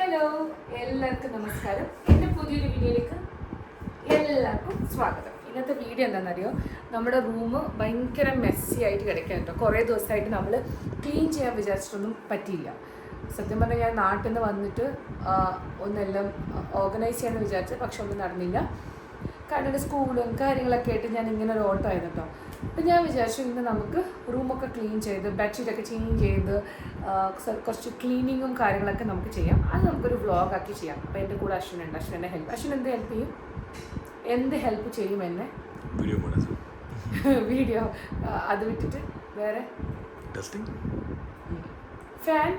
Hello എല്ലാവർക്കും നമസ്കാരം. എന്റെ പുതിയൊരു വീഡിയോയിലേക്ക് എല്ലാവർക്കും സ്വാഗതം. ഇന്നത്തെ വീഡിയോ എന്താണെന്നറിയോ? നമ്മുടെ റൂം ഭയങ്കര മെസ്സി ആയിട്ട് കിടക്കാൻ കേട്ടോ. കുറേ ദിവസമായിട്ട് നമ്മൾ ക്ലീൻ ചെയ്യാൻ വിചാരിച്ചിട്ടൊന്നും പറ്റിയില്ല. സത്യം പറഞ്ഞാൽ ഞാൻ നാട്ടിൽ നിന്ന് വന്നിട്ട് ഒന്നെല്ലാം ഓർഗനൈസ് ചെയ്യാമെന്ന് വിചാരിച്ചു പക്ഷെ ഒന്നും നടന്നില്ല. കാരണം സ്കൂളും കാര്യങ്ങളൊക്കെ ആയിട്ട് ഞാൻ ഇങ്ങനെ ഒരു ഓട്ടമായിരുന്നു കേട്ടോ. അപ്പം ഞാൻ വിചാരിച്ചു ഇന്ന് നമുക്ക് റൂമൊക്കെ ക്ലീൻ ചെയ്ത് ബെഡ്ഷീറ്റൊക്കെ ചേഞ്ച് ചെയ്ത് കുറച്ച് ക്ലീനിങ്ങും കാര്യങ്ങളൊക്കെ നമുക്ക് ചെയ്യാം. അത് നമുക്കൊരു വ്ളോഗാക്കി ചെയ്യാം. അപ്പോൾ എന്റെ കൂടെ അശ്വിൻ ഉണ്ട്. അശ്വിൻ എന്നെ ഹെൽപ്പ് അശ്വിൻ എന്ത് ഹെൽപ്പ് ചെയ്യും? എന്ത് ഹെൽപ്പ് ചെയ്യും എന്നെ? വീഡിയോ അത് വിട്ടിട്ട് വേറെ? ഫാൻ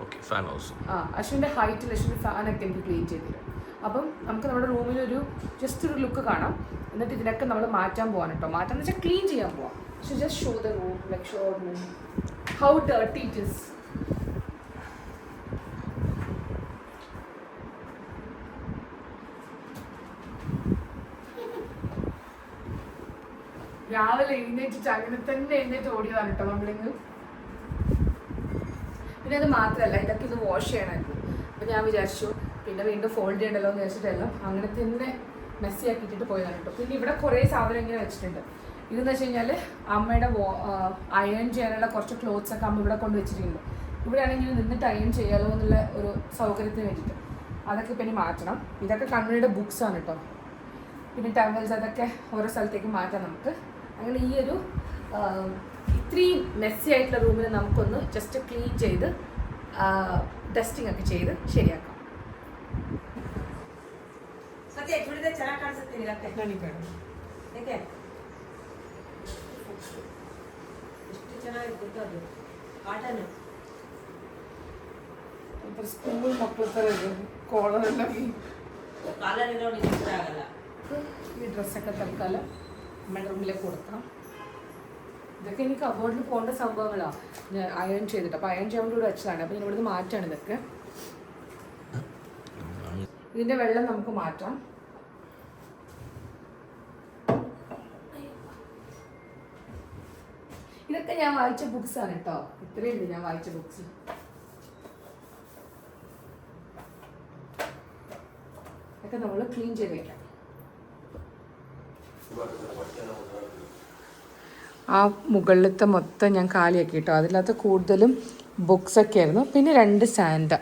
ഓക്കെ ഫാൻ ആ അശ്വിന്റെ ഹൈറ്റിൽ അശ്വിന്റെ ഫാനൊക്കെ എനിക്ക് ക്ലീൻ ചെയ്ത് തരും. അപ്പം നമുക്ക് നമ്മുടെ റൂമിലൊരു ജസ്റ്റ് ഒരു ലുക്ക് കാണാം. എന്നിട്ട് ഇതിനൊക്കെ നമ്മൾ മാറ്റാൻ പോകാൻ കേട്ടോ മാറ്റാന്ന് വെച്ചാൽ ക്ലീൻ ചെയ്യാൻ പോവാം. ഷു just show the room like show how dirty it is രാവിലെ എഴുന്നേറ്റിട്ട് അങ്ങനെ തന്നെ എഴുന്നേറ്റ് ഓടിയതാണ് കേട്ടോ നമ്മളിങ്ങ്. പിന്നെ അത് മാത്രമല്ല ഇതൊക്കെ ഇത് വാഷ് ചെയ്യണമായിരുന്നു. അപ്പം ഞാൻ വിചാരിച്ചു പിന്നെ വീണ്ടും ഫോൾഡ് ചെയ്യണ്ടല്ലോ എന്ന് വെച്ചിട്ടെല്ലാം അങ്ങനെ തന്നെ മെസ്സി പോയതാണ് കേട്ടോ. പിന്നെ ഇവിടെ കുറേ സാധനം ഇങ്ങനെ വെച്ചിട്ടുണ്ട്. ഇതെന്ന് വെച്ച് കഴിഞ്ഞാൽ അമ്മയുടെ അയൺ ചെയ്യാനുള്ള കുറച്ച് ക്ലോത്ത്സ് ഒക്കെ അമ്മ ഇവിടെ കൊണ്ട് വെച്ചിട്ടുണ്ട് ഇവിടെയാണെങ്കിൽ നിന്നിട്ട് അയൺ ചെയ്യാലോ എന്നുള്ള ഒരു സൗകര്യത്തിന് വേണ്ടിയിട്ട്. അതൊക്കെ പിന്നെ മാറ്റണം. ഇതൊക്കെ കണ്ണുടെ ബുക്സ് ആണ് കേട്ടോ. പിന്നെ ടവൽസ് അതൊക്കെ ഓരോ സ്ഥലത്തേക്ക് മാറ്റാം നമുക്ക്. അങ്ങനെ ഈ ഒരു ഇത്രയും മെസ്സി ആയിട്ടുള്ള റൂമിൽ നമുക്കൊന്ന് ജസ്റ്റ് ക്ലീൻ ചെയ്ത് ഡസ്റ്റിംഗ് ഒക്കെ ചെയ്ത് ശരിയാക്കാം. ಚೆನ್ನಾಗಿ ಕಾಣಿಸುತ್ತೆ ನಿಗತ್ತೆ ಯಾಕೆ ಎಷ್ಟು ಚೆನ್ನಾಗಿ ಗೊತ್ತು ಅದು ಕಾಟನ್ സ്കൂൾ മക്കൾ കോളറെല്ലാം ಕಾಲರ್ ಇರೋ ನಿಮ್ಗೆ ಇಷ್ಟ ಆಗಲ್ಲ ഈ ഡ്രസ്സൊക്കെ തൽക്കാലം നമ്മുടെ റൂമിലേക്ക് കൊടുക്കാം ഇതൊക്കെ എനിക്ക് കബോർഡിൽ പോകേണ്ട സംഭവങ്ങളാണ് ഞാൻ അയൺ ചെയ്തിട്ട് അപ്പോൾ അയൺ ചെയ്യാൻ വേണ്ടി ഇവിടെ വെച്ചതാണ് അപ്പോൾ ഞാൻ ഇവിടുന്ന് മാറ്റാണ് ഇതൊക്കെ ഇതിൻ്റെ വെള്ളം നമുക്ക് മാറ്റാം ഇതൊക്കെ ഞാൻ വായിച്ച ബുക്സ് ആണ് കേട്ടോ ഇത്രയുണ്ട് ഞാൻ വായിച്ച ബുക്സ് ഇതൊക്കെ നമ്മൾ ക്ലീൻ ചെയ്ത് വെക്കാം. ആ മുകളിലത്തെ മൊത്തം ഞാൻ കാലിയാക്കി കേട്ടോ അതിനകത്ത് കൂടുതലും ബുക്സ് ഒക്കെ ആയിരുന്നു. പിന്നെ രണ്ട് സാൻഡ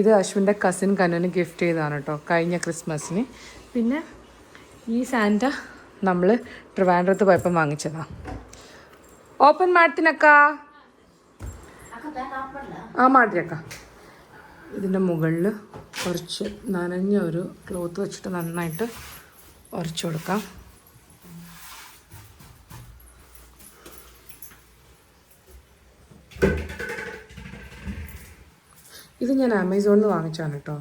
ഇത് അശ്വിന്റെ കസിൻ കനുവിന് ഗിഫ്റ്റ് ചെയ്തതാണ് കേട്ടോ കഴിഞ്ഞ ക്രിസ്മസിന്. പിന്നെ ഈ സാൻഡ നമ്മൾ ട്രിവാൻഡ്രത്ത് പോയപ്പം വാങ്ങിച്ചതാ. ഓപ്പൺ ಮಾಡ್ತೀನಕ್ಕ ആ മാട്ടിയക്ക ഇതിൻ്റെ മുകളിൽ കുറച്ച് നനഞ്ഞ ഒരു ക്ലോത്ത് വെച്ചിട്ട് നന്നായിട്ട് ഉരച്ചു കൊടുക്കാം ഇത് ഞാൻ ആമസോണിൽ നിന്ന് വാങ്ങിച്ചാണ് കേട്ടോ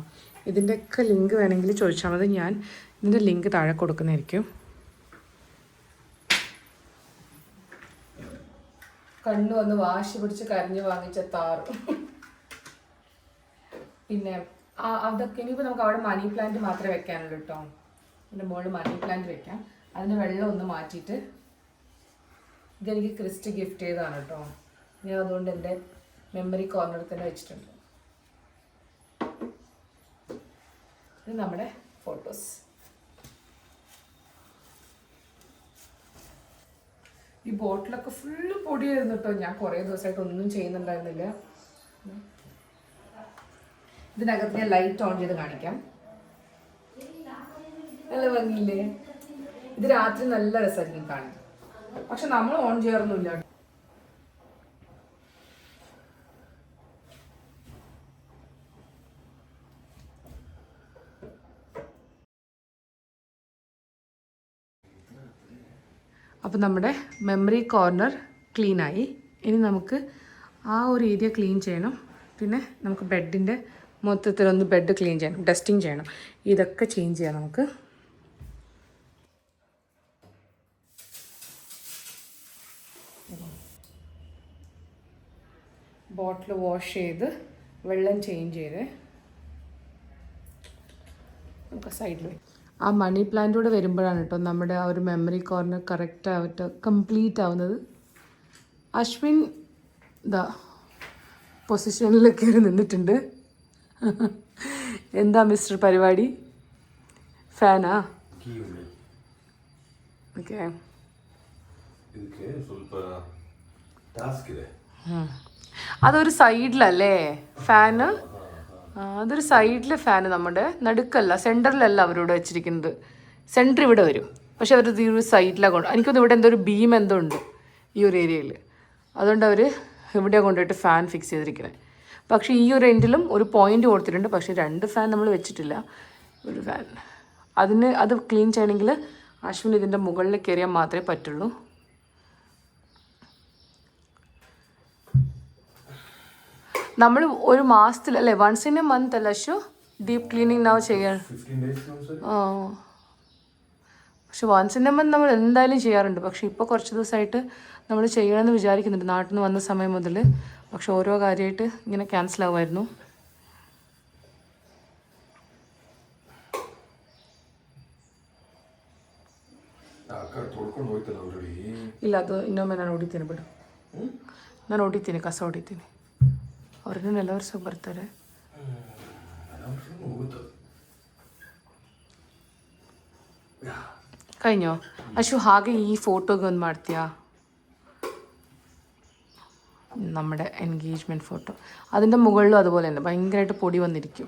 ഇതിൻ്റെയൊക്കെ ലിങ്ക് വേണമെങ്കിൽ ചോദിച്ചാൽ മതി ഞാൻ ഇതിൻ്റെ ലിങ്ക് താഴെ കൊടുക്കുന്നതായിരിക്കും കണ്ണു വന്ന് വാശി പിടിച്ച് കരഞ്ഞു വാങ്ങിച്ച താറു. പിന്നെ അതൊക്കെ ഇനിയിപ്പോൾ നമുക്ക് അവിടെ മണി പ്ലാന്റ് മാത്രമേ വെക്കാനുള്ളൂ കേട്ടോ എന്റെ മുകളിൽ മണി പ്ലാന്റ് വെക്കാം. അതിന് വെള്ളം ഒന്ന് മാറ്റിയിട്ട് ഇതെനിക്ക് ക്രിസ്റ്റ് ഗിഫ്റ്റ് ചെയ്തതാണ് കേട്ടോ ഞാൻ അതുകൊണ്ട് എന്റെ മെമ്മറി കോർണറിൽ തന്നെ വെച്ചിട്ടുണ്ട്. ഇത് നമ്മുടെ ഫോട്ടോസ് ഈ ബോട്ടിലൊക്കെ ഫുള്ള് പൊടിയായിരുന്നു കേട്ടോ ഞാൻ കുറേ ദിവസമായിട്ട് ഒന്നും ചെയ്യുന്നുണ്ടായിരുന്നില്ല. ഇതിനകത്ത് ഞാൻ ലൈറ്റ് ഓൺ ചെയ്ത് കാണിക്കാം. നല്ല ഭംഗിയില്ലേ? ഇത് രാത്രി നല്ല രസമായിരിക്കും കാണാൻ. പക്ഷെ നമ്മൾ ഓൺ ചെയ്യാറൊന്നുമില്ല അപ്പോൾ നമ്മുടെ മെമ്മറി കോർണർ ക്ലീനായി ഇനി നമുക്ക് ആ ഒരു ഏരിയ ക്ലീൻ ചെയ്യണം. പിന്നെ നമുക്ക് ബെഡിന്റെ മൊത്തത്തിലൊന്ന് ബെഡ് ക്ലീൻ ചെയ്യണം ഡസ്റ്റിങ് ചെയ്യണം. ഇതൊക്കെ ചേഞ്ച് ചെയ്യാം നമുക്ക്. ബോട്ടിൽ വാഷ് ചെയ്ത് വെള്ളം ചേഞ്ച് ചെയ്ത് നമുക്ക് സൈഡിൽ വയ്ക്കാം ആ മണി പ്ലാന്റൂടെ വരുമ്പോഴാണ് കേട്ടോ നമ്മുടെ ആ ഒരു മെമ്മറി കോർണർ കറക്റ്റ് ആവട്ടെ കംപ്ലീറ്റ് ആവുന്നത്. അശ്വിൻ ഇതാ പൊസിഷനിൽ കയറി നിന്നിട്ടുണ്ട്. എന്താ മിസ്റ്റർ പരിപാടി? ഫാനാ ഓക്കെ അതൊരു സൈഡിലല്ലേ ഫാന് അതൊരു സൈഡിലെ ഫാന് നമ്മുടെ നടുക്കല്ല സെന്ററിലല്ല അവരിവിടെ വെച്ചിരിക്കുന്നത്. സെന്റർ ഇവിടെ വരും. പക്ഷെ അവർ ഈ ഒരു സൈഡിലാണ് കൊണ്ട് എനിക്കൊന്ന് ഇവിടെ എന്തോ ഒരു ബീം എന്തോ ഉണ്ട് ഈ ഒരു ഏരിയയിൽ അതുകൊണ്ട് അവർ ഇവിടെ കൊണ്ടുപോയിട്ട് ഫാൻ ഫിക്സ് ചെയ്തിരിക്കുന്നത് പക്ഷേ ഈ ഒരു എൻഡിലും ഒരു പോയിന്റ് കൊടുത്തിട്ടുണ്ട്. പക്ഷേ രണ്ട് ഫാൻ നമ്മൾ വെച്ചിട്ടില്ല. ഒരു ഫാൻ അതിന് അത് ക്ലീൻ ചെയ്യണമെങ്കിൽ അശ്വിൻ ഇതിന്റെ മുകളിൽ കയറിയാൽ മാത്രമേ പറ്റുള്ളൂ. നമ്മൾ ഒരു മാസത്തിൽ അല്ലേ വൺസ് ഇൻ എ മന്ത് അല്ല അശു ഡീപ്പ് ക്ലീനിങ് നാവ് ചെയ്യാൻ ಫಿಫ್ಟೀನ್ ಡೇಸ್ ಒಂದ್ಸರಿ ആ പക്ഷെ വൺസ് ഇൻ എ മന്ത് നമ്മൾ എന്തായാലും ചെയ്യാറുണ്ട് പക്ഷെ ഇപ്പോൾ കുറച്ച് ദിവസമായിട്ട് നമ്മൾ ചെയ്യണമെന്ന് വിചാരിക്കുന്നുണ്ട് നാട്ടിൽ നിന്ന് വന്ന സമയം മുതൽ പക്ഷെ ഓരോ കാര്യമായിട്ട് ഇങ്ങനെ ക്യാൻസൽ ആവുമായിരുന്നു ಅಕ್ಕ ತೊಳ್ಕೊಂಡು ಹೋಯ್ತಲ್ಲ ಆಲ್ರೆಡಿ ಇಲ್ಲ ಅದು ಇನ್ನೊಮ್ಮೆ ನಾನು ಹೊಡಿತೀನಿ ಬಿಡು ನಾನು ಹೊಡಿತೀನಿ ಕಸ ಹೊಡಿತೀನಿ ಅವ್ರನ್ನ ಎಲ್ಲ ಬರ್ತಾರೆ കഴിഞ്ഞോ? അശു ആകെ ഈ ഫോട്ടോയൊക്കെ ഒന്ന് മാറ്റിയാ നമ്മുടെ എൻഗേജ്മെന്റ് ഫോട്ടോ അതിന്റെ മുകളിലും അതുപോലെ തന്നെ ഭയങ്കരമായിട്ട് പൊടി വന്നിരിക്കും.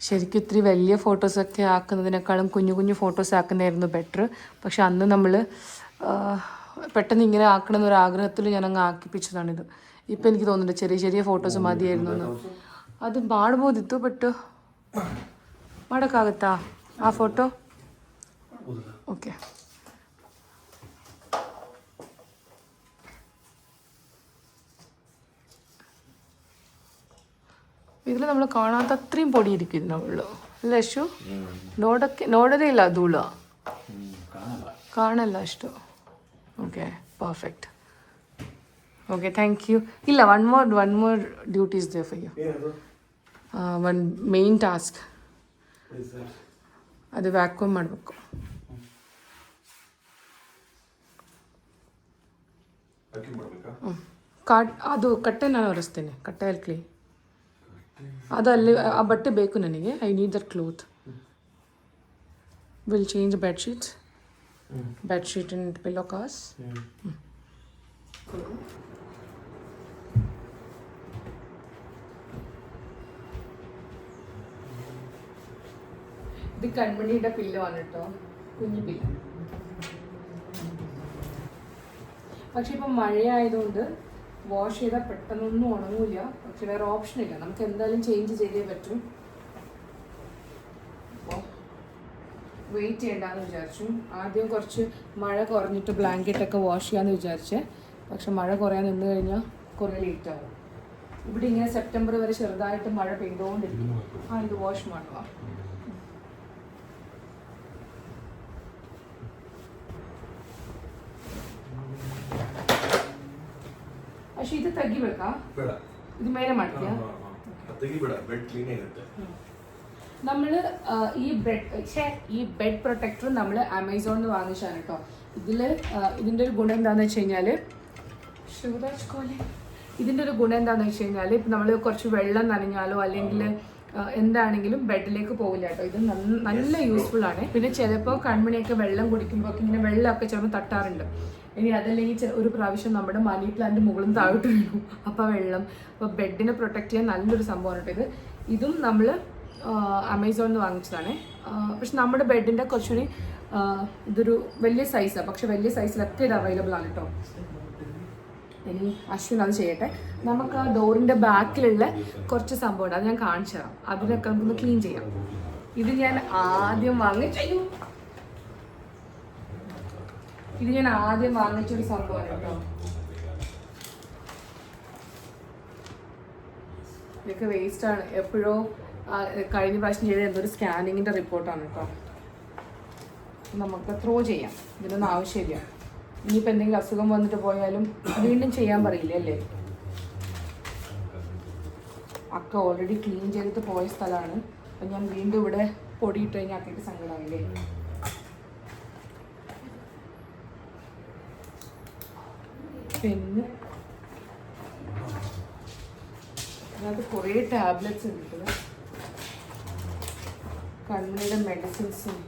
ശരിക്കും ഇത്തിരി വലിയ ഫോട്ടോസൊക്കെ ആക്കുന്നതിനേക്കാളും കുഞ്ഞു കുഞ്ഞു ഫോട്ടോസ് ആക്കുന്നതായിരുന്നു ബെറ്റർ പക്ഷെ അന്ന് നമ്മൾ പെട്ടെന്ന് ഇങ്ങനെ ആക്കണം എന്നൊരാഗ്രഹത്തിൽ ഞാൻ അങ്ങ് ആക്കിപ്പിച്ചതാണിത്. ഇപ്പം എനിക്ക് തോന്നുന്നുണ്ട് ചെറിയ ചെറിയ ഫോട്ടോസ് മതിയായിരുന്നു എന്ന്. അത് മാടബോധിത്തു ബട്ട് ಮಾಡಕ್ಕಾಗತ್ತಾ ആ ഫോട്ടോ ഓക്കെ ഇതിൽ നമ്മൾ കാണാത്ത അത്രയും പൊടി ഇരിക്കും ഇതിനുള്ളു അല്ലേ അശു ನೋಡಕ್ಕೆ ನೋಡೋದೇ ಇಲ್ಲ ಧೂಳು ಕಾಣಲ್ಲ ಕಾಣಲ್ಲ ಅಷ್ಟು okay perfect okay thank you ಇಲ್ಲ one more one more duties they for you ಏನದು one main task Is that? ಅದು ವ್ಯಾಕ್ಯೂಮ್ ಮಾಡಬೇಕು ಅಕ್ಕಿ ಮಾಡ್ಬೇಕಾ ಕಾಟ್ ಅದು ಕಟ್ಟೆ ನಾನು ಒರೆಸ್ತೇನೆ ಕಟ್ಟೆಯಲ್ಲಿ ಕ್ಲೀನ್ ಅದು ಅಲ್ಲಿ ಆ ಬಟ್ಟೆ ಬೇಕು ನನಗೆ I need that cloth will change bedsheets bedsheet and pillow cause ഇത് കൺമണിയുടെ പില്ലോ ആണ് കേട്ടോ കുഞ്ഞു പില്ലോ പക്ഷെ ഇപ്പം മഴയായതുകൊണ്ട് വാഷ് ചെയ്താൽ പെട്ടെന്നൊന്നും ഉണങ്ങൂല പക്ഷെ വേറെ ഓപ്ഷൻ ഇല്ല. നമുക്ക് എന്തായാലും ചേഞ്ച് ചെയ്തേ പറ്റും. അപ്പോൾ വെയിറ്റ് ചെയ്യണ്ടെന്ന് വിചാരിച്ചു. ആദ്യം കുറച്ച് മഴ കുറഞ്ഞിട്ട് ബ്ലാങ്കറ്റൊക്കെ വാഷ് ചെയ്യാമെന്ന് വിചാരിച്ചേ. പക്ഷെ മഴ കുറയാൻ നിന്ന് കഴിഞ്ഞാൽ കുറേ ലേറ്റ് ആവും. ഇവിടെ ഇങ്ങനെ സെപ്റ്റംബർ വരെ ചെറുതായിട്ട് മഴ പെയ്തുകൊണ്ടിരിക്കും ആ ഇത് വാഷ് മാണോ പക്ഷെ ഇത് ತೆಗಿಬೇಕಾ ಬೇಡ ഇത് ಮೇಲೆ ಮಾಡ್ತೀಯಾ ತೆಗಿಬೇಡ ಬೆಡ್ ಕ್ಲೀನೇ ಇರುತ್ತೆ നമ്മൾ ഈ ബെഡ് ഛേ ഈ ബെഡ് പ്രൊട്ടക്ടർ നമ്മൾ ആമസോണിൽ നിന്ന് വാങ്ങിച്ചാണ് കേട്ടോ ഇതിൽ ഇതിൻ്റെ ഒരു ഗുണം എന്താണെന്ന് വെച്ച് കഴിഞ്ഞാൽ ശിവരാജ് കോലെ ഇതിൻ്റെ ഒരു ഗുണം എന്താണെന്ന് വെച്ച് കഴിഞ്ഞാൽ ഇപ്പം നമ്മൾ കുറച്ച് വെള്ളം നനഞ്ഞാലോ അല്ലെങ്കിൽ എന്താണെങ്കിലും ബെഡിലേക്ക് പോകില്ല കേട്ടോ ഇത് നന്ന- നല്ല യൂസ്ഫുൾ ആണ് പിന്നെ ചിലപ്പോൾ കൺമണിയൊക്കെ വെള്ളം കുടിക്കുമ്പോൾ ഒക്കെ ഇങ്ങനെ വെള്ളമൊക്കെ ചിലപ്പോൾ തട്ടാറുണ്ട് ഇനി അതല്ലെങ്കിൽ ഒരു പ്രാവശ്യം നമ്മുടെ മണി പ്ലാന്റ് മുകളിൽ താഴോട്ട് വീണു. അപ്പോൾ വെള്ളം. അപ്പോൾ ബെഡിനെ പ്രൊട്ടക്ട് ചെയ്യാൻ നല്ലൊരു സംഭവമാണ് കേട്ടോ ഇത്. ഇതും നമ്മൾ അമേസോണിൽ നിന്ന് വാങ്ങിച്ചതാണ്. പക്ഷെ നമ്മുടെ ബെഡിന്റെ കുറച്ചുകൂടി ഇതൊരു വലിയ സൈസാണ് പക്ഷെ വലിയ സൈസിലൊക്കെ ഇത് അവൈലബിൾ ആണ് കേട്ടോ. ഇനി അശ്വിൻ അത് ചെയ്യട്ടെ. നമുക്ക് ആ ഡോറിന്റെ ബാക്കിലുള്ള കുറച്ച് സംഭവമുണ്ട് അത് ഞാൻ കാണിച്ചു തരാം. അതിനൊക്കെ നമുക്കൊന്ന് ക്ലീൻ ചെയ്യാം. ഇത് ഞാൻ ആദ്യം വാങ്ങി. ഇത് ഞാൻ ആദ്യം വാങ്ങിച്ചൊരു സംഭവമാണ് കേട്ടോ. ഇതൊക്കെ വേസ്റ്റ് ആണ്. എപ്പോഴോ കഴിഞ്ഞ പ്രാവശ്യം ചെയ്ത എന്തൊരു സ്കാനിങ്ങിന്റെ റിപ്പോർട്ടാണ് കേട്ടോ. നമുക്ക് ത്രോ ചെയ്യാം. ഇതിനൊന്നും ആവശ്യമില്ല. ഇനിയിപ്പോൾ എന്തെങ്കിലും അസുഖം വന്നിട്ട് പോയാലും വീണ്ടും ചെയ്യാൻ പറയില്ല അല്ലേ? അക്ക ഓൾറെഡി ക്ലീൻ ചെയ്തിട്ട് പോയ സ്ഥലമാണ്. അപ്പം ഞാൻ വീണ്ടും ഇവിടെ പൊടിയിട്ട് കഴിഞ്ഞാൽ അക്കയ്ക്ക് സങ്കടമായില്ലേ പെന്ന്? അതിനകത്ത് കുറേ ടാബ്ലറ്റ്സ് ഉണ്ട്. കണ്ണിന്റെ കണ്ണിയുടെ മെഡിസിൻസും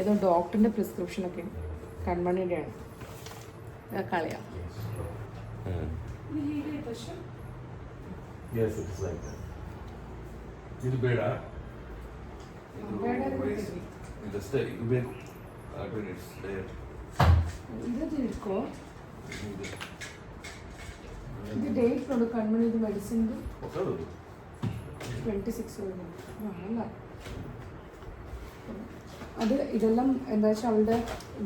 ഏതോ ഡോക്ടറിന്റെ പ്രിസ്ക്രിപ്ഷനൊക്കെ കൺമണിയുടെയാണ് കളയാം. Yes, it's like that. ಇದು ಬೇಡ ಇದು ಬೇಡ ಅಂದ್ರೆ waste. ತೆಗಿ. ಇದಷ್ಟೇ ಇದು ಬೇಕು ಅದು ಇಟ್ಸ್ ದೇರ್ ഇത് ഇരിക്കോ ഇത് ഡേറ്റ് ഉണ്ട് കൺമണി ഇത് മെഡിസിൻ ಹೊಸದು ട്വൻറ്റി സിക്സ് അല്ല അത് ഇതെല്ലാം എന്താ വെച്ചാൽ അവളുടെ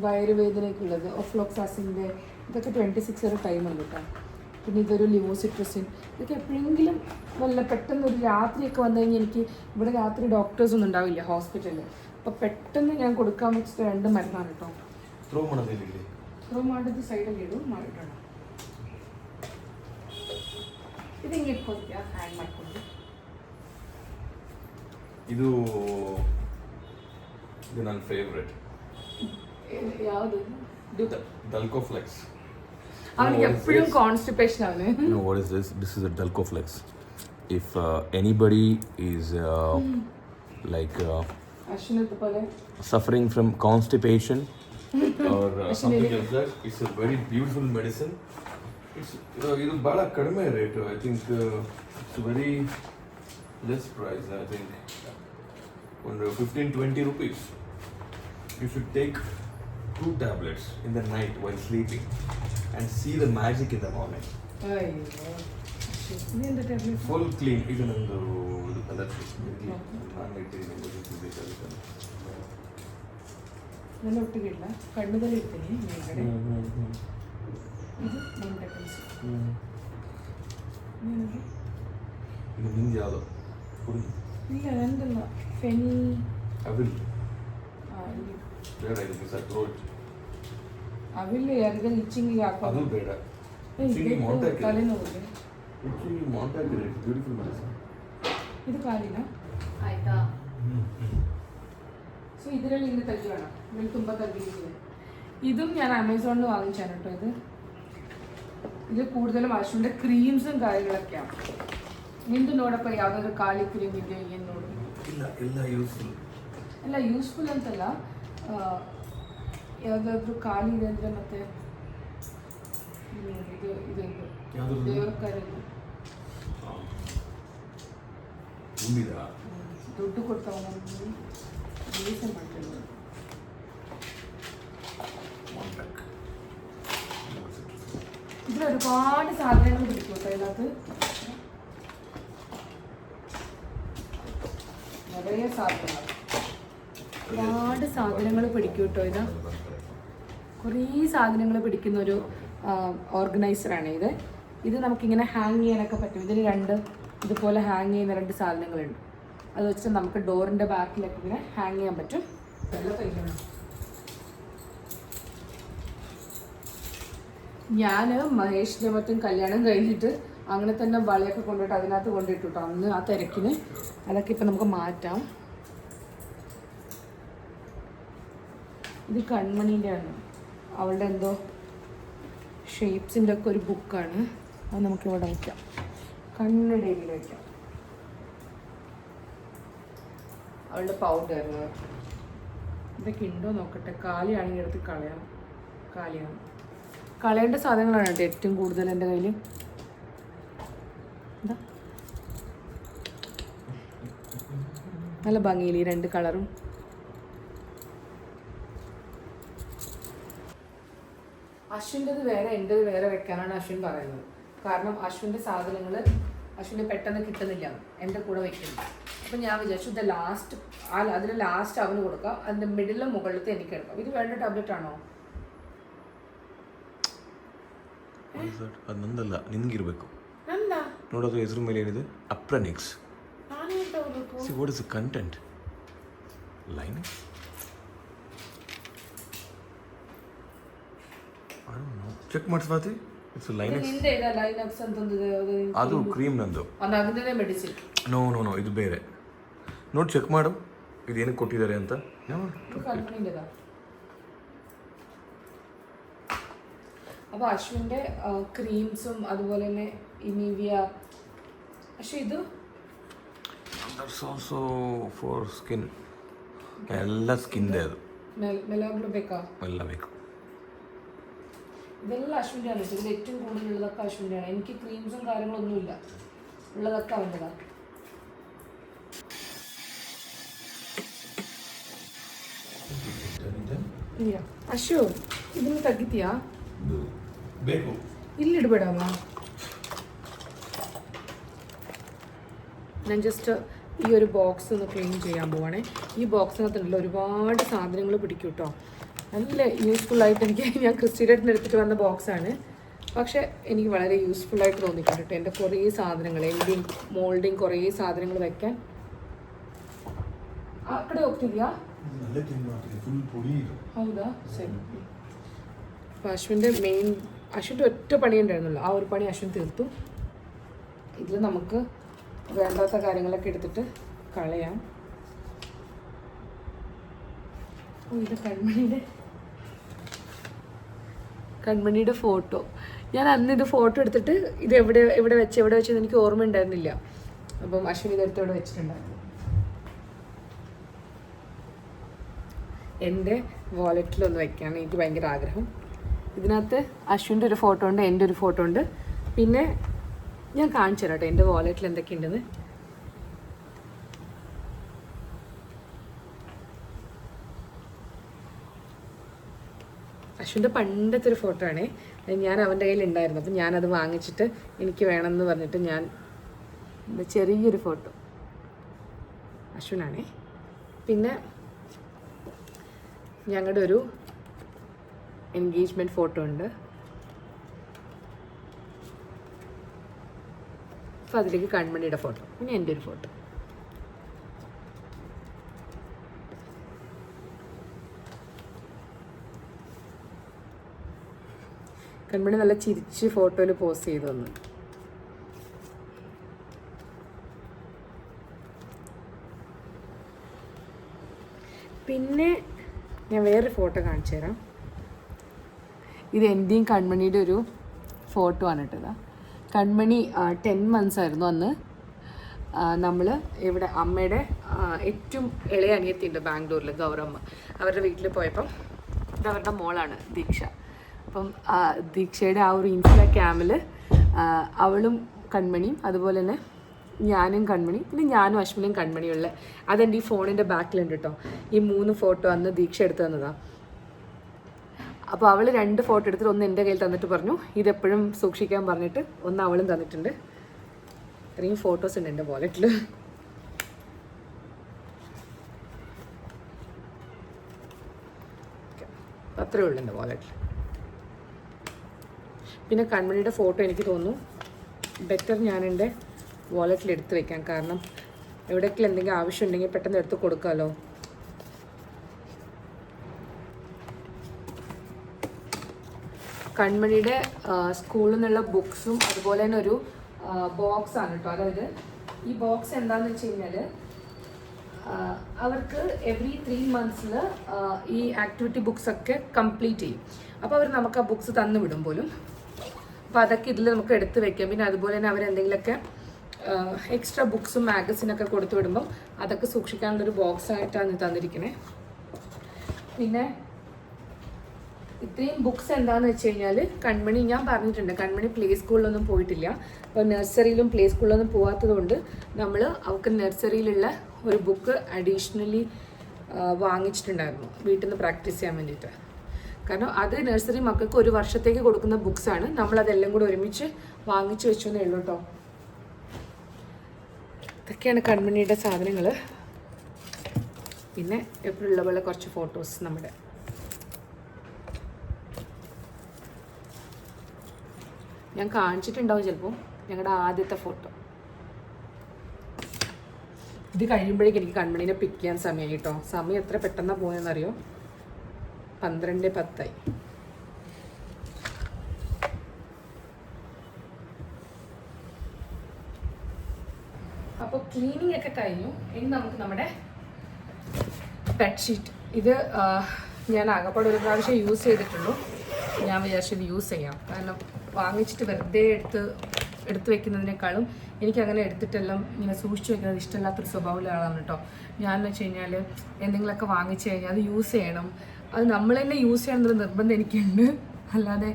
വയറുവേദനയ്ക്കുള്ളത് ഒഫ്ലോക്സാസിൻ്റെ ഇതൊക്കെ ട്വൻറ്റി സിക്സ് വരെ ടൈം ഉണ്ട് കേട്ടോ പിന്നെ ഇതൊരു ലിവോസിട്രസിൻ ഇതൊക്കെ എപ്പോഴെങ്കിലും വല്ല പെട്ടെന്ന് ഒരു രാത്രിയൊക്കെ വന്നു കഴിഞ്ഞാൽ എനിക്ക് ഇവിടെ രാത്രി ഡോക്ടേഴ്സ് ഒന്നും ഉണ്ടാവില്ല ഹോസ്പിറ്റലിൽ അപ്പോൾ പെട്ടെന്ന് ഞാൻ കൊടുക്കാൻ വെച്ചിട്ട് രണ്ട് മരുന്നാണ് കേട്ടോ ಥ್ರೋ ಮಾಡೋದಿಲ್ಲ ಥ್ರೋ ಮಾಡಿದ್ದು ಸೈಡಲ್ಲಿ ಇಡು ಮಾಡಿಡೋಣ ಇದು ಹಿಂಗೆ ಇಟ್ಕೊತೀಯಾ ಹ್ಯಾಂಗ್ ಮಾಡ್ಕೊಂಡು ಇದು ಇದು ನನ್ನ ಫೇವ್ರೆಟ್ ಯಾವುದು ಡಲ್ಕೋಫ್ಲೆಕ್ಸ್ ಅವನಿಗೆ You എപ്പോഴും കോൺസ്റ്റിപ്പേഷൻ ആണ് No, what is this? This is a Delcoflex. If uh, anybody is uh, like uh, suffering from constipation or uh, something like that, it's a very beautiful medicine. It's uh, you know, bada kadme rate. I think uh, it's very less price. I think under 15 20 rupees. You should take two tablets in the night while sleeping. And see the magic in the morning full clean ಇದು ನಂದು ಇದು colour ನಾನು ಇಟ್ಟಿದ್ದೀನಿ ಒಟ್ಟಿಗೆ ಇಲ್ಲ. ಕಣ್ಣದಲ್ಲಿ ಇರ್ತೀನಿ ಮೇಲ್ಗಡೆ. ಇದು ಮಂಟಕಲ್ಸ್ ನಿನಗೆ ಇದು ನಿಂದು ಯಾವುದು? ಇಲ್ಲ ನಂದಲ್ಲ. ಫೆನಿ. ಅವಿಲ್. ಬೇಡ ಇದಕ್ಕೆ ಸರ್ ಥ್ರೋಟ್ ಅವಿಲ್ಲ ಯಾರಿಗಾರು ಇಚ್ಚಿಂಗಿಗೆ ಅದು ಹಾಕೋದು ಬೇಡ ಏ, ಇಚ್ಚಿಂಗ್ ಇದು ಮಾಂಟಾಕ್ ತಲೆನೋವಿಗೆ ಇಚ್ಚಿಂಗ್ ಮಾಂಟಾಕ್ ಇದೆ ಬ್ಯೂಟಿಫುಲ್ ಮೆಡಿಸಿನ್ ಇದು ಕಾಲಿನ ಆಯ್ತಾ സോ ഇതിലെല്ലാം ഇങ്ങനെ തല്ലി വേണം ഇതിൽ തുമ്പ തല്ലിയിരിക്കുന്നത് ഇതും ഞാൻ ആമസോണിൽ വാങ്ങിച്ചാണ് കേട്ടോ ഇത് ഇത് കൂടുതലും അശ്വിൻ്റെ ക്രീംസും കാര്യങ്ങളൊക്കെയാണ് ನಿಂದು ನೋಡಪ್ಪ ಯಾವುದಾದ್ರು ಖಾಲಿ ಕ್ರೀಮ್ ಇದೆಯಾ ಏನು ನೋಡು ಇಲ್ಲ ಎಲ್ಲ ಯೂಸ್ಫುಲ್ ಅಲ್ಲ ಯೂಸ್ಫುಲ್ ಅಂತಲ್ಲ ಯಾವುದಾದ್ರೂ ಖಾಲಿ ಇದೆ ಅಂದರೆ ಮತ್ತೆ ಇದು ಇದು ಇದು ಇದು ಯಾವ್ದು ದೇವರ ಕಾರ್ಯದ್ದು ಉಂಡಿದ ದುಡ್ಡು ಕೊಡ್ತಾವ ನಮಗೆ ಯೂಸ್ ಮಾಡ್ತೇವೆ ಮಾಂಟಾಕ್ ഇതിൽ ഒരുപാട് സാധനങ്ങൾ പിടിക്കും കേട്ടോ ഇതിനകത്ത് നിറയെ സാധനങ്ങൾ ഒരുപാട് സാധനങ്ങൾ പിടിക്കും കേട്ടോ ഇത്. കുറേ സാധനങ്ങൾ പിടിക്കുന്ന ഒരു ഓർഗനൈസറാണ് ഇത്. ഇത് നമുക്കിങ്ങനെ ഹാങ് ചെയ്യാനൊക്കെ പറ്റും. ഇതിന് രണ്ട് ഇതുപോലെ ഹാങ് ചെയ്യുന്ന രണ്ട് സാധനങ്ങളുണ്ട്. അത് വെച്ചിട്ട് നമുക്ക് ഡോറിന്റെ ബാക്കിലൊക്കെ ഇങ്ങനെ ഹാങ് ചെയ്യാൻ പറ്റും. ഞാൻ മഹേഷ് മറ്റും കല്യാണം കഴിഞ്ഞിട്ട് അങ്ങനെ തന്നെ വളയൊക്കെ കൊണ്ടുപോയിട്ട് അതിനകത്ത് കൊണ്ടിട്ടു കേട്ടോ അന്ന് ആ തിരക്കിന്. അതൊക്കെ ഇപ്പം നമുക്ക് മാറ്റാം. ഇത് കൺമണീന്റെ ആണ് അവളുടെ എന്തോ ഷേപ്സിന്റെ ഒക്കെ ഒരു ബുക്കാണ് അത് നമുക്ക് ഇവിടെ വയ്ക്കാം കണ്ണടയിൽ വയ്ക്കാം. അവളുടെ പൗഡർ ഇതൊക്കെ ഉണ്ടോ നോക്കട്ടെ. കാലിയാണെങ്കിൽ എടുത്ത് കളയാം. കാലിയാണ്. കളയേണ്ട സാധനങ്ങളാണ് കേട്ടോ ഏറ്റവും കൂടുതൽ എന്റെ കയ്യിൽ നല്ല ഭംഗിയിൽ ഈ രണ്ട് കളറും. അശ്വിൻ്റെത് വേറെ എൻ്റെത് വേറെ വെക്കാനാണ് അശ്വിൻ പറയുന്നത് കാരണം അശ്വിൻ്റെ സാധനങ്ങൾ അശ്വിന് പെട്ടെന്ന് കിട്ടുന്നില്ല എൻ്റെ കൂടെ വെക്കുന്നു അപ്പം ഞാൻ വിചാരിച്ചു ഇത് ലാസ്റ്റ് ആ അതിന് ലാസ്റ്റ് അവന് കൊടുക്കാം അതിൻ്റെ മിഡിലും മുകളിലത്തെ എനിക്ക് എടുക്കാം ഇത് വേണ്ട ടാബ്ലറ്റ് ആണോ ಅದು ನಂದಲ್ಲ ನಿನ್ಗಿರ್ಬೇಕು എന്താ ನೋಡೋದು ಹೆಸರು ಮೇಲೆ ಏನಿದೆ ಅಪ್ರನಿಕ್ಸ್ ನಾನೇ ತಗೋಬೇಕು see what is the content line check ಮಾಡಿ ಸ್ವಾತಿ ಇಟ್ಸ್ ಲೈನೆಕ್ಸ್ ನಿಂದೆ ಇದೆ ಲೈನಕ್ಸ್ ಅಂತಂದಿದೆ ಅದು ಅದು ಕ್ರೀಮ್ ನಂದು ಅದು ಅದನ್ನೇ ಮೆಡಿಸಿನ್ ನೋ ನೋ ನೋ ಇದು ಬೇರೆ ನೋಡಿ ಚೆಕ್ ಮಾಡು ಇದೇನಕ್ಕೆ ಕೊಟ್ಟಿದ್ದಾರೆ ಅಂತ ഇത് കൺമണിൻ്റെതാ അപ്പോൾ അശ്വിൻ്റെ ക്രീംസും അതുപോലെ തന്നെ ഇനിവിയ പക്ഷെ ഇത് ದಟ್ಸ್ ಆಲ್ಸೋ ಫಾರ್ ಸ್ಕಿನ್ ಎಲ್ಲ ಸ್ಕಿನ್ದೇ ಅದು മെലാഗ്ലോ ബേക്കാ ಎಲ್ಲ ಬೇಕು ഇതെല്ലാം അശ്വിൻ്റെ ആണ് ഇതിൽ ഏറ്റവും കൂടുതലുള്ളതൊക്കെ അശ്വിൻ്റെ ആണ് എനിക്ക് ക്രീംസും കാര്യങ്ങളൊന്നുമില്ല ഉള്ളതൊക്കെ അവൻ്റെതാ ಇಲ್ಲ ಅಶು ಇದನ್ನು ತೆಗಿತೀಯಾ ಬೇಕು ಇಲ್ಲಿಡ್ಬೇಡಮ್ಮ ഞാൻ ജസ്റ്റ് ഈ ഒരു ബോക്സ് ഒന്ന് ക്ലീൻ ചെയ്യാൻ പോവാണേ ഈ ബോക്സിനകത്തുണ്ടല്ലോ ഒരുപാട് സാധനങ്ങൾ പിടിക്കും കേട്ടോ നല്ല യൂസ്ഫുൾ ആയിട്ട് എനിക്ക് ഞാൻ ക്രിസ്ത്യനായിട്ട് എടുത്തിട്ട് വന്ന ബോക്സാണ് പക്ഷേ എനിക്ക് വളരെ യൂസ്ഫുൾ ആയിട്ട് തോന്നിയിട്ടുണ്ട് കേട്ടോ എൻ്റെ കുറേ സാധനങ്ങൾ എൻഡിങ് മോൾഡിങ് കുറേ സാധനങ്ങൾ വെക്കാൻ ಆ ಕಡೆ ಹೋಗ್ತಿದ್ಯಾ ಅಲ್ಲೇ ತಿಂದು ಮಾಡ್ತೀನಿ ಫುಲ್ ಪುಡಿ ಇದು ಹೌದಾ ಸರಿ അപ്പോൾ അശ്വിൻ്റെ മെയിൻ അശ്വിൻ്റെ ഒറ്റ പണി ഉണ്ടായിരുന്നുള്ളൂ ആ ഒരു പണി അശ്വിൻ തീർത്തു ഇതിൽ നമുക്ക് വേണ്ടാത്ത കാര്യങ്ങളൊക്കെ എടുത്തിട്ട് കളയാം ഓ ഇത് കൺമണിയുടെ കൺമണിയുടെ ഫോട്ടോ. ഞാൻ അന്ന് ഇത് ഫോട്ടോ എടുത്തിട്ട് ഇത് എവിടെ എവിടെ വെച്ച് എവിടെ വെച്ചെന്ന് എനിക്ക് ഓർമ്മ ഉണ്ടായിരുന്നില്ല അപ്പം അശ്വിനി ഇതെടുത്ത് ഇവിടെ വെച്ചിട്ടുണ്ടായിരുന്നു. എന്റെ വാലറ്റിലൊന്ന് വെക്കാൻ എനിക്ക് ഭയങ്കര ആഗ്രഹം. ഇതിനകത്ത് അശ്വിന്റെ ഒരു ഫോട്ടോ ഉണ്ട് എന്റെ ഒരു ഫോട്ടോ ഉണ്ട്. പിന്നെ ഞാൻ കാണിച്ചു തരാം കേട്ടോ എന്റെ വാലറ്റിൽ എന്തൊക്കെയുണ്ടെന്ന്. അശ്വിന്റെ പണ്ടത്തെ ഒരു ഫോട്ടോ ആണേ ഞാൻ അവന്റെ കയ്യിൽ ഉണ്ടായിരുന്നു അപ്പം ഞാനത് വാങ്ങിച്ചിട്ട് എനിക്ക് വേണമെന്ന് പറഞ്ഞിട്ട് ഞാൻ ചെറിയൊരു ഫോട്ടോ. അശ്വിനാണേ. പിന്നെ ഞങ്ങളുടെ ഒരു എൻഗേജ്മെന്റ് ഫോട്ടോ ഉണ്ട്. അപ്പോൾ അതിലേക്ക് കൺമണിയുടെ ഫോട്ടോ. പിന്നെ എന്റെ ഒരു ഫോട്ടോ. കൺമണി നല്ല ചിരിച്ച് ഫോട്ടോയിൽ പോസ്റ്റ് ചെയ്തു തന്നു പിന്നെ ഞാൻ വേറൊരു ഫോട്ടോ കാണിച്ചു തരാം. ഇത് എന്റെയും കൺമണിയുടെ ഒരു ഫോട്ടോ ആണ് കേട്ടത് കൺമണി ടെൻ മന്ത്സ് ആയിരുന്നു അന്ന്. നമ്മൾ ഇവിടെ അമ്മയുടെ ഏറ്റവും ഇളയ അനിയത്തിയുണ്ട് ബാംഗ്ലൂരിൽ ഗൗരമ്മ. അവരുടെ വീട്ടിൽ പോയപ്പം ഇത് അവരുടെ മോളാണ് ദീക്ഷ. അപ്പം ദീക്ഷയുടെ ആ ഒരു ഇൻസ്റ്റ ക്യാമിൽ അവളും കൺമണിയും അതുപോലെ തന്നെ ഞാനും കൺമണി പിന്നെ ഞാനും അശ്വിനും കൺമണിയുള്ള അതെന്റെ ഈ ഫോണിന്റെ ബാക്കിലുണ്ട് കേട്ടോ. ഈ മൂന്ന് ഫോട്ടോ അന്ന് ദീക്ഷ എടുത്തു തന്നതാണ് അപ്പോൾ അവൾ രണ്ട് ഫോട്ടോ എടുത്തിട്ട് ഒന്ന് എന്റെ കയ്യിൽ തന്നിട്ട് പറഞ്ഞു. ഇതെപ്പോഴും സൂക്ഷിക്കാൻ പറഞ്ഞിട്ട് ഒന്ന് അവളും തന്നിട്ടുണ്ട്. ഇത്രയും ഫോട്ടോസ് ഉണ്ട് എന്റെ വാലറ്റിൽ അത്രേ ഉള്ളൂ എന്റെ വാലറ്റിൽ പിന്നെ കൺമണിയുടെ ഫോട്ടോ എനിക്ക് തോന്നുന്നു. ബെറ്റർ ഞാൻ എന്റെ വാലറ്റിൽ എടുത്ത് വെക്കാം. കാരണം എവിടെയെങ്കിലും എന്തെങ്കിലും ആവശ്യമുണ്ടെങ്കിൽ പെട്ടെന്ന് എടുത്ത് കൊടുക്കാമല്ലോ കൺമണിയുടെ സ്കൂളിൽ നിന്നുള്ള ബുക്സും അതുപോലെ തന്നെ ഒരു ബോക്സ് ആണ് കേട്ടോ. അതായത് ഈ ബോക്സ് എന്താണെന്ന് വെച്ച് കഴിഞ്ഞാൽ അവർക്ക് എവറി ത്രീ മന്ത്സിൽ ഈ ആക്ടിവിറ്റി ബുക്സ് ഒക്കെ കംപ്ലീറ്റ് ചെയ്യും. അപ്പോൾ അവർ നമുക്ക് ആ ബുക്സ് തന്നു വിടും പോലും. അപ്പോൾ അതൊക്കെ ഇതിൽ നമുക്ക് എടുത്ത് വെക്കാം. പിന്നെ അതുപോലെ തന്നെ അവരെന്തെങ്കിലുമൊക്കെ എക്സ്ട്രാ ബുക്സും മാഗസിനൊക്കെ കൊടുത്തു വിടുമ്പം അതൊക്കെ സൂക്ഷിക്കാനുള്ളൊരു ബോക്സ് ആയിട്ടാണ് തന്നിരിക്കണേ. പിന്നെ ഇത്രയും ബുക്സ് എന്താണെന്ന് വെച്ച് കഴിഞ്ഞാൽ കൺമണി ഞാൻ പറഞ്ഞിട്ടുണ്ട്. കൺമണി പ്ലേ സ്കൂളിലൊന്നും പോയിട്ടില്ല. അപ്പോൾ നഴ്സറിയിലും പ്ലേ സ്കൂളിലൊന്നും പോകാത്തതുകൊണ്ട് നമ്മൾ അവൾക്ക് നഴ്സറിയിലുള്ള ഒരു ബുക്ക് അഡീഷണലി വാങ്ങിച്ചിട്ടുണ്ടായിരുന്നു. വീട്ടിൽ നിന്ന് പ്രാക്ടീസ് ചെയ്യാൻ വേണ്ടിയിട്ട്. കാരണം അത് നഴ്സറി മക്കൾക്ക് ഒരു വർഷത്തേക്ക് കൊടുക്കുന്ന ബുക്സ് ആണ്. നമ്മൾ അതെല്ലാം കൂടെ ഒരുമിച്ച് വാങ്ങിച്ചു വെച്ചു എന്നേ ഉള്ളൂ കേട്ടോ ഇതൊക്കെയാണ് കൺമണിയുടെ സാധനങ്ങൾ പിന്നെ എപ്പോഴുള്ള പോലെ കുറച്ച് ഫോട്ടോസ് നമ്മുടെ. ഞാൻ കാണിച്ചിട്ടുണ്ടാവും ചിലപ്പോൾ ഞങ്ങളുടെ ആദ്യത്തെ ഫോട്ടോ ഇത് കഴിയുമ്പോഴേക്കും എനിക്ക് കൺമണിനെ പിക്ക് ചെയ്യാൻ സമയമായി കേട്ടോ സമയം എത്ര പെട്ടെന്നാണ് പോകുന്നതെന്നറിയോ പന്ത്രണ്ട് പത്തായി. അപ്പോൾ ക്ലീനിങ് ഒക്കെ കഴിഞ്ഞു. ഇനി നമുക്ക് നമ്മുടെ ബെഡ്ഷീറ്റ് ഇത് ഞാൻ ആകപ്പാട് ഒരു പ്രാവശ്യം യൂസ് ചെയ്തിട്ടുള്ളൂ. ഞാൻ വിചാരിച്ചു ഇത് യൂസ് ചെയ്യാം. കാരണം വാങ്ങിച്ചിട്ട് വെറുതെ എടുത്ത് എടുത്തു വെക്കുന്നതിനേക്കാളും എനിക്കങ്ങനെ എടുത്തിട്ടെല്ലാം ഇങ്ങനെ സൂക്ഷിച്ചു വെക്കുന്നത് ഇഷ്ടമില്ലാത്തൊരു സ്വഭാവമുള്ള ആളാണ് കേട്ടോ. ഞാൻ എന്ന് വെച്ച് കഴിഞ്ഞാൽ എന്തെങ്കിലുമൊക്കെ വാങ്ങിച്ചു കഴിഞ്ഞാൽ അത് യൂസ് ചെയ്യണം. അത് നമ്മൾ തന്നെ യൂസ് ചെയ്യാനുള്ള നിർബന്ധം എനിക്കുണ്ട്. അല്ലാതെ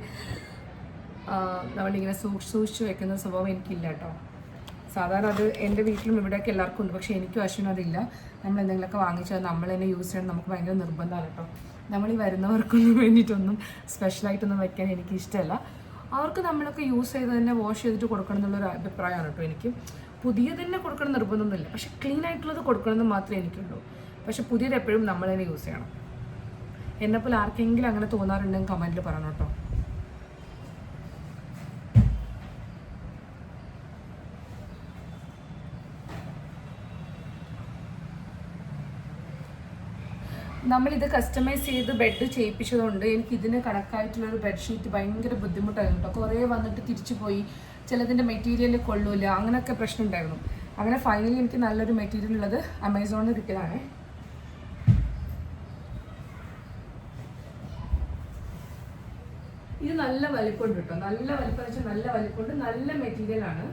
നമ്മളിങ്ങനെ സൂക്ഷിച്ച് സൂക്ഷിച്ച് വെക്കുന്ന സ്വഭാവം എനിക്കില്ല കേട്ടോ. സാധാരണ അത് എന്റെ വീട്ടിലും ഇവിടെയൊക്കെ എല്ലാവർക്കും ഉണ്ട്. പക്ഷേ എനിക്കും അശ്വിനും അതില്ല. നമ്മൾ എന്തെങ്കിലുമൊക്കെ വാങ്ങിച്ചാൽ നമ്മൾ തന്നെ യൂസ് ചെയ്യണം. നമുക്ക് ഭയങ്കര നിർബന്ധമാണ് കേട്ടോ. നമ്മൾ ഈ വരുന്നവർക്കൊന്നും വേണ്ടിയിട്ടൊന്നും സ്പെഷ്യലായിട്ടൊന്നും വെക്കാൻ എനിക്ക് ഇഷ്ടമല്ല അവർക്ക് നമ്മളൊക്കെ യൂസ് ചെയ്ത് തന്നെ വാഷ് ചെയ്തിട്ട് കൊടുക്കണം എന്നുള്ളൊരു അഭിപ്രായമാണ് കേട്ടോ എനിക്ക്. പുതിയ തന്നെ കൊടുക്കണം നിർബന്ധമൊന്നുമില്ല. പക്ഷേ ക്ലീൻ ആയിട്ടുള്ളത് കൊടുക്കണമെന്ന് മാത്രമേ എനിക്കുള്ളൂ. പക്ഷേ പുതിയത് എപ്പോഴും നമ്മൾ തന്നെ യൂസ് ചെയ്യണം. എന്നെപ്പോലെ ആർക്കെങ്കിലും അങ്ങനെ തോന്നാറുണ്ടെങ്കിൽ കമന്റിൽ പറയണം കേട്ടോ. നമ്മളിത് കസ്റ്റമൈസ് ചെയ്ത് ബെഡ് ചെയ്യിപ്പിച്ചതുകൊണ്ട് എനിക്ക് ഇതിന് കണക്കായിട്ടുള്ളൊരു ബെഡ്ഷീറ്റ് ഭയങ്കര ബുദ്ധിമുട്ടായിരുന്നു കേട്ടോ. കുറേ വന്നിട്ട് തിരിച്ചു പോയി. ചിലതിന്റെ മെറ്റീരിയൽ കൊള്ളൂല. അങ്ങനെയൊക്കെ പ്രശ്നം ഉണ്ടായിരുന്നു. അങ്ങനെ ഫൈനലി എനിക്ക് നല്ലൊരു മെറ്റീരിയൽ ഉള്ളത് ആമസോണിൽ കിട്ടിയതാണ് ഇത് നല്ല വലിപ്പമുണ്ട് കേട്ടോ നല്ല വലിപ്പം വെച്ചാൽ നല്ല വലിപ്പമുണ്ട് നല്ല മെറ്റീരിയൽ ആണ്.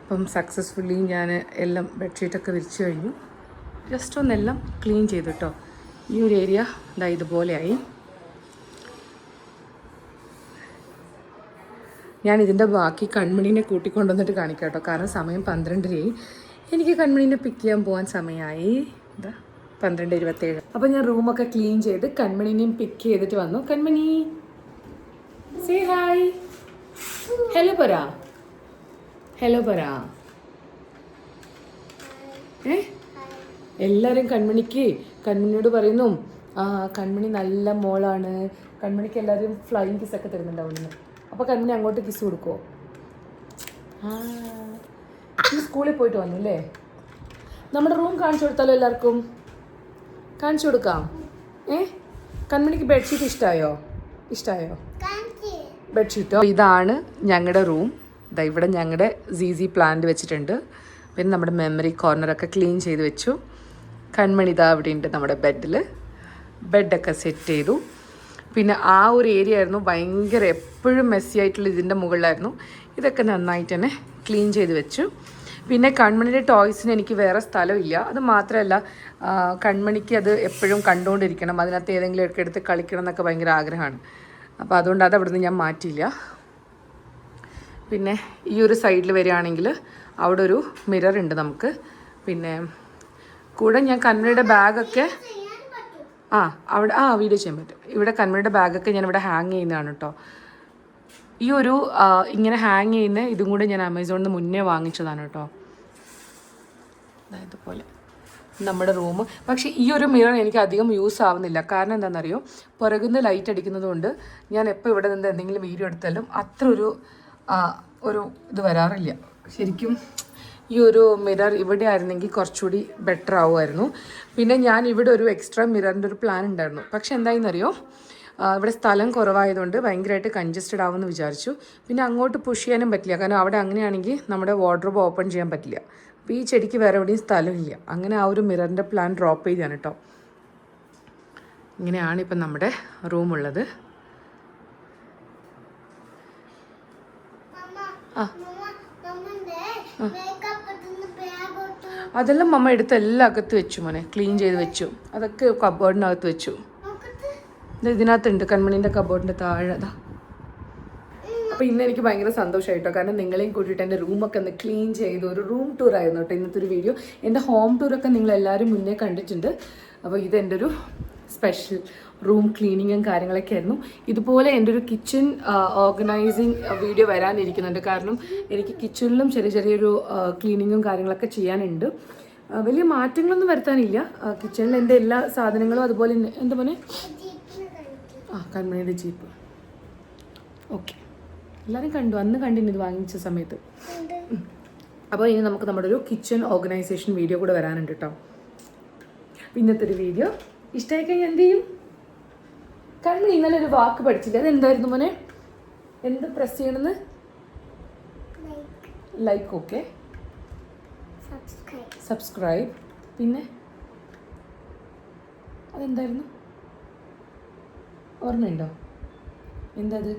അപ്പം സക്സസ്ഫുള്ളി ഞാൻ എല്ലാം ബെഡ്ഷീറ്റൊക്കെ വിരിച്ചു കഴിഞ്ഞു. ജസ്റ്റ് ഒന്നെല്ലാം ക്ലീൻ ചെയ്തു കേട്ടോ ഈ ഒരു ഏരിയ ഇതാ ഇതുപോലെയായി ഞാൻ ഇതിന്റെ ബാക്കി കൺമണീനെ കൂട്ടിക്കൊണ്ടുവന്നിട്ട് കാണിക്കാം കേട്ടോ കാരണം സമയം പന്ത്രണ്ടരയായി. എനിക്ക് കൺമണീനെ പിക്ക് ചെയ്യാൻ പോകാൻ സമയമായി ഇതാ പന്ത്രണ്ട് ഇരുപത്തേഴ്. അപ്പോൾ ഞാൻ റൂമൊക്കെ ക്ലീൻ ചെയ്ത് കൺമണീനെയും പിക്ക് ചെയ്തിട്ട് വന്നു. കൺമണി സേ ഹായ് ഹലോ പറ ഹലോ പറ എല്ലാവരും കൺമണിക്ക് കൺമണിയോട് പറയുന്നു ആ കൺമണി നല്ല മോളാണ്. കൺമണിക്ക് എല്ലാവരും ഫ്ലൈയിങ് കിസ് ഒക്കെ അവിടുന്ന് അപ്പോൾ കൺമണി അങ്ങോട്ട് കിസ് കൊടുക്കുമോ സ്കൂളിൽ പോയിട്ട് വന്നു അല്ലേ നമ്മുടെ റൂം കാണിച്ചു കൊടുത്താലോ എല്ലാവർക്കും? കാണിച്ചു കൊടുക്കാം. ഏ? കൺമണിക്ക് ബെഡ്ഷീറ്റ് ഇഷ്ടമായോ ഇഷ്ടമായോ ബെഡ്ഷീറ്റോ ഇതാണ് ഞങ്ങളുടെ റൂം ഇതാ ഇവിടെ ഞങ്ങളുടെ സീസി പ്ലാന്റ് വെച്ചിട്ടുണ്ട്. പിന്നെ നമ്മുടെ മെമ്മറി കോർണറൊക്കെ ക്ലീൻ ചെയ്ത് വെച്ചു. കൺമണി ഇതാ അവിടെ ഉണ്ട് നമ്മുടെ ബെഡിൽ ബെഡൊക്കെ സെറ്റ് ചെയ്തു. പിന്നെ ആ ഒരു ഏരിയ ആയിരുന്നു ഭയങ്കര എപ്പോഴും മെസ്സി ആയിട്ടുള്ള ഇതിന്റെ മുകളിലായിരുന്നു. ഇതൊക്കെ നന്നായിട്ട് തന്നെ ക്ലീൻ ചെയ്ത് വെച്ചു. പിന്നെ കൺമണിയുടെ ടോയ്സിന് എനിക്ക് വേറെ സ്ഥലമില്ല. അത് മാത്രമല്ല കൺമണിക്ക് അത് എപ്പോഴും കണ്ടുകൊണ്ടിരിക്കണം അതിനകത്ത് ഏതെങ്കിലും ഒക്കെ എടുത്ത് കളിക്കണം എന്നൊക്കെ ഭയങ്കര ആഗ്രഹമാണ്. അപ്പോൾ അതുകൊണ്ട് അത് അവിടുന്ന് ഞാൻ മാറ്റിയില്ല. പിന്നെ ഈ ഒരു സൈഡിൽ വരികയാണെങ്കിൽ അവിടെ ഒരു മിറർ ഉണ്ട് നമുക്ക്. പിന്നെ കൂടെ ഞാൻ കൺമണിയുടെ ബാഗൊക്കെ ആ അവിടെ ആ വീഡിയോ ചെയ്യാൻ പറ്റും. ഇവിടെ കന്മണിയുടെ ബാഗൊക്കെ ഞാൻ ഇവിടെ ഹാങ് ചെയ്യുന്നതാണ് കേട്ടോ ഈ ഒരു ഇങ്ങനെ ഹാങ് ചെയ്യുന്ന ഇതും കൂടെ ഞാൻ ആമസോണിൽ നിന്ന് മുന്നേ വാങ്ങിച്ചതാണ് കേട്ടോ ഇതുപോലെ. നമ്മുടെ റൂം പക്ഷേ ഈ ഒരു മിറർ എനിക്ക് അധികം യൂസ് ആവുന്നില്ല. കാരണം എന്താണെന്നറിയോ? പുറകുന്ന ലൈറ്റ് അടിക്കുന്നത് കൊണ്ട് ഞാൻ എപ്പോൾ ഇവിടെ നിന്ന് എന്തെങ്കിലും വീഡിയോ എടുത്താലും അത്ര ഒരു ഒരു ഇത് വരാറില്ല. ശരിക്കും ഈ ഒരു മിറർ ഇവിടെ ആയിരുന്നെങ്കിൽ കുറച്ചുകൂടി ബെറ്റർ ആവുമായിരുന്നു. പിന്നെ ഞാൻ ഇവിടെ ഒരു എക്സ്ട്രാ മിററിന്റെ ഒരു പ്ലാൻ ഉണ്ടായിരുന്നു. പക്ഷെ എന്തായെന്നറിയോ? ഇവിടെ സ്ഥലം കുറവായതുകൊണ്ട് ഭയങ്കരമായിട്ട് കൺജസ്റ്റഡ് ആവുമെന്ന് വിചാരിച്ചു. പിന്നെ അങ്ങോട്ട് പുഷ് ചെയ്യാനും പറ്റില്ല. കാരണം അവിടെ അങ്ങനെയാണെങ്കിൽ നമ്മുടെ വാർഡ്രോബ് ഓപ്പൺ ചെയ്യാൻ പറ്റില്ല. അപ്പോൾ ഈ ചെടിക്ക് വേറെ എവിടെയും സ്ഥലമില്ല. അങ്ങനെ ആ ഒരു മിററിന്റെ പ്ലാൻ ഡ്രോപ്പ് ചെയ്താണ് കേട്ടോ ഇങ്ങനെയാണ് ഇപ്പം നമ്മുടെ റൂമുള്ളത് ആ. അതെല്ലാം മമ്മ എടുത്ത് എല്ലാം അകത്ത് വെച്ചു മോനെ. ക്ലീൻ ചെയ്ത് വെച്ചു. അതൊക്കെ കബോർഡിനകത്ത് വെച്ചു. ഇത് ഇതിനകത്തുണ്ട് കൺമണീന്റെ കബോർഡിന്റെ താഴെ. അതാ അപ്പോൾ ഇന്ന് എനിക്ക് ഭയങ്കര സന്തോഷമായിട്ടോ കാരണം നിങ്ങളെയും കൂട്ടിയിട്ട് എന്റെ റൂമൊക്കെ ഒന്ന് ക്ലീൻ ചെയ്തു ഒരു റൂം ടൂർ ആയിരുന്നു കേട്ടോ ഇന്നത്തെ ഒരു വീഡിയോ എന്റെ ഹോം ടൂറൊക്കെ നിങ്ങൾ എല്ലാവരും മുന്നേ കണ്ടിട്ടുണ്ട്. അപ്പോൾ ഇതെന്റെ ഒരു സ്പെഷ്യൽ റൂം ക്ലീനിങ്ങും കാര്യങ്ങളൊക്കെ ആയിരുന്നു. ഇതുപോലെ എന്റെ ഒരു കിച്ചൺ ഓർഗനൈസിങ് വീഡിയോ വരാനിരിക്കുന്നുണ്ട്. കാരണം എനിക്ക് കിച്ചണിലും ചെറിയ ചെറിയൊരു ക്ലീനിങ്ങും കാര്യങ്ങളൊക്കെ ചെയ്യാനുണ്ട്. വലിയ മാറ്റങ്ങളൊന്നും വരുത്താനില്ല. കിച്ചണിൽ എന്റെ എല്ലാ സാധനങ്ങളും അതുപോലെ എന്താ പറയുക ആ കൺമണിയുടെ ജീപ്പ് ഓക്കെ എല്ലാവരും കണ്ടു. അന്ന് കണ്ടിന് ഇത് വാങ്ങിച്ച സമയത്ത്. അപ്പോൾ ഇനി നമുക്ക് നമ്മുടെ ഒരു കിച്ചൺ ഓർഗനൈസേഷൻ വീഡിയോ കൂടെ വരാനുണ്ട് കേട്ടോ ഇന്നത്തെ ഒരു വീഡിയോ ഇഷ്ടമായി കഴിഞ്ഞാൽ എന്ത് ചെയ്യും? കാരണം ഇന്നലെ ഒരു വാക്ക് പഠിച്ചില്ല? അത് എന്തായിരുന്നു മോനെ? എന്ത് പ്രസ് ചെയ്യണമെന്ന് ലൈക്ക് ഓക്കെ സബ്സ്ക്രൈബ് പിന്നെ? അതെന്തായിരുന്നു? ഓർമ്മയുണ്ടോ? എന്തത്?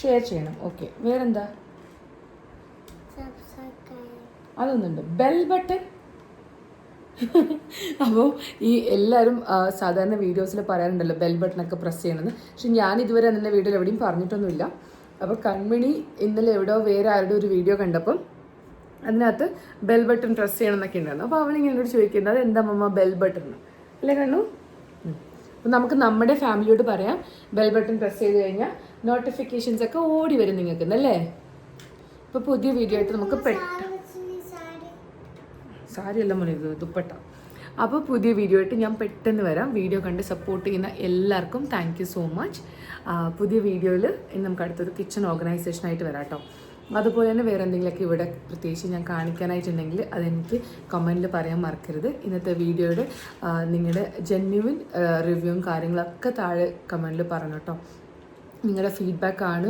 ഷെയർ ചെയ്യണം. ഓക്കെ വേറെന്താ? അതൊന്നുണ്ട്. ബെൽ ബട്ടൺ അപ്പോൾ ഈ എല്ലാവരും സാധാരണ വീഡിയോസിൽ പറയാറുണ്ടല്ലോ ബെൽ ബട്ടണൊക്കെ പ്രസ് ചെയ്യണമെന്ന് പക്ഷെ ഞാൻ ഇതുവരെ എന്റെ വീഡിയോയിൽ എവിടെയും പറഞ്ഞിട്ടൊന്നുമില്ല. അപ്പോൾ കൺമണി ഇന്നലെ എവിടെയോ വേറെ ആരുടെ ഒരു വീഡിയോ കണ്ടപ്പം അതിനകത്ത് ബെൽ ബട്ടൺ പ്രസ് ചെയ്യണം എന്നൊക്കെ ഉണ്ടായിരുന്നു അപ്പോൾ അവളിങ്ങനെ എന്നോട് ചോദിക്കുന്നത് എന്താ മമ്മ ബെൽ ബട്ടൺ അല്ലേ കണ്ണു? അപ്പം നമുക്ക് നമ്മുടെ ഫാമിലിയോട് പറയാം. ബെൽ ബട്ടൺ പ്രസ് ചെയ്ത് കഴിഞ്ഞാൽ നോട്ടിഫിക്കേഷൻസ് ഒക്കെ ഓടി വരും നിങ്ങൾക്ക് അല്ലേ? അപ്പോൾ പുതിയ വീഡിയോ ആയിട്ട് നമുക്ക് പെട്ടെന്ന് സാരിയല്ല എല്ലാം ഇത് ദുപ്പട്ട. അപ്പോൾ പുതിയ വീഡിയോ ആയിട്ട് ഞാൻ പെട്ടെന്ന് വരാം. വീഡിയോ കണ്ട് സപ്പോർട്ട് ചെയ്യുന്ന എല്ലാവർക്കും താങ്ക് സോ മച്ച് പുതിയ വീഡിയോയിൽ നമുക്ക് അടുത്തൊരു കിച്ചൺ ഓർഗനൈസേഷൻ ആയിട്ട് വരാം കേട്ടോ. അതുപോലെ തന്നെ വേറെ എന്തെങ്കിലുമൊക്കെ ഇവിടെ പ്രത്യേകിച്ച് ഞാൻ കാണിക്കാനായിട്ടുണ്ടെങ്കിൽ അതെനിക്ക് കമന്റിൽ പറയാൻ മറക്കരുത്. ഇന്നത്തെ വീഡിയോയുടെ നിങ്ങളുടെ ജെന്യുവിൻ റിവ്യൂവും കാര്യങ്ങളൊക്കെ താഴെ കമന്റിൽ പറഞ്ഞു കേട്ടോ. നിങ്ങളുടെ ഫീഡ്ബാക്കാണ്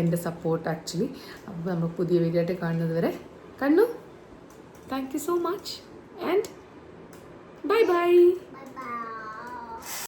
എന്റെ സപ്പോർട്ട് ആക്ച്വലി അപ്പോൾ നമ്മൾ പുതിയ വീഡിയോ ആയിട്ട് കാണുന്നത് വരെ കണ്ണു Thank you so much and bye bye.